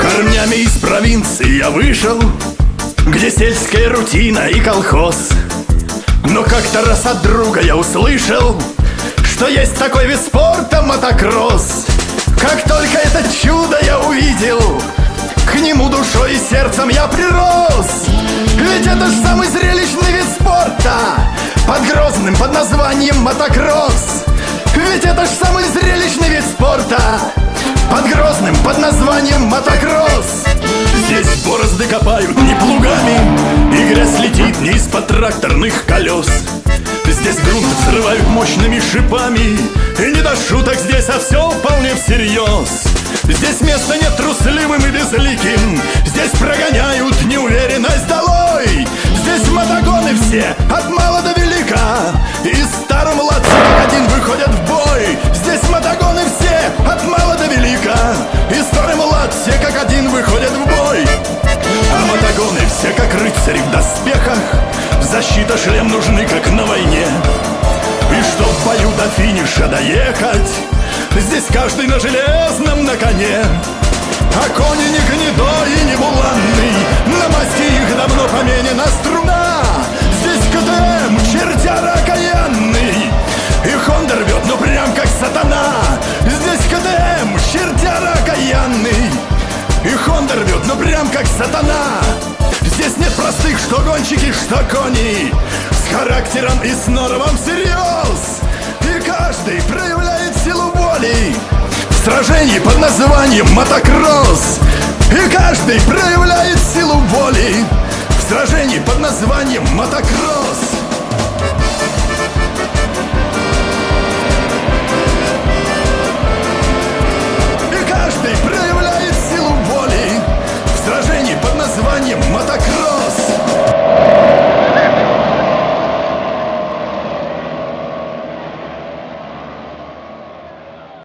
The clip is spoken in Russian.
Корнями из провинции я вышел Где сельская рутина и колхоз. Но как-то раз от друга я услышал Что есть такой вид спорта и сердцем я прирос. Ведь это ж самый зрелищный вид спорта. Под грозным под названием мотокросс Ведь это ж самый зрелищный вид спорта. Под грозным, под названием мотокросс Здесь борозды копают не плугами И грязь летит не из-под тракторных колес. Здесь грунт взрывают мощными шипами И не до шуток здесь, а все вполне всерьез Здесь места нет трусливым и безликим. Здесь прогоняют неуверенность долой. Здесь мотогоны все, от мала до велика. И старый младший как один выходят в бой. Здесь мотогоны все, от мала до велика. И старый млад все как один выходят в бой. А мотогоны все как рыцари в доспехах. Защита шлем нужны как на войне. И чтоб в бою до финиша доехать Здесь каждый на железном на коне. А кони не гнедой и не буланный На масти их давно поменена струна. Здесь КТМ, чертяра окаянный И Хонда рвет, ну прям как сатана. Здесь КТМ, чертяра окаянный И Хонда рвет, ну прям как сатана. Здесь нет простых, что гонщики, что кони. С характером и с норовом всерьез сражений под названием мотокросс И каждый проявляет силу воли В сражении под названием мотокросс И каждый проявляет силу воли В сражении под названием мотокросс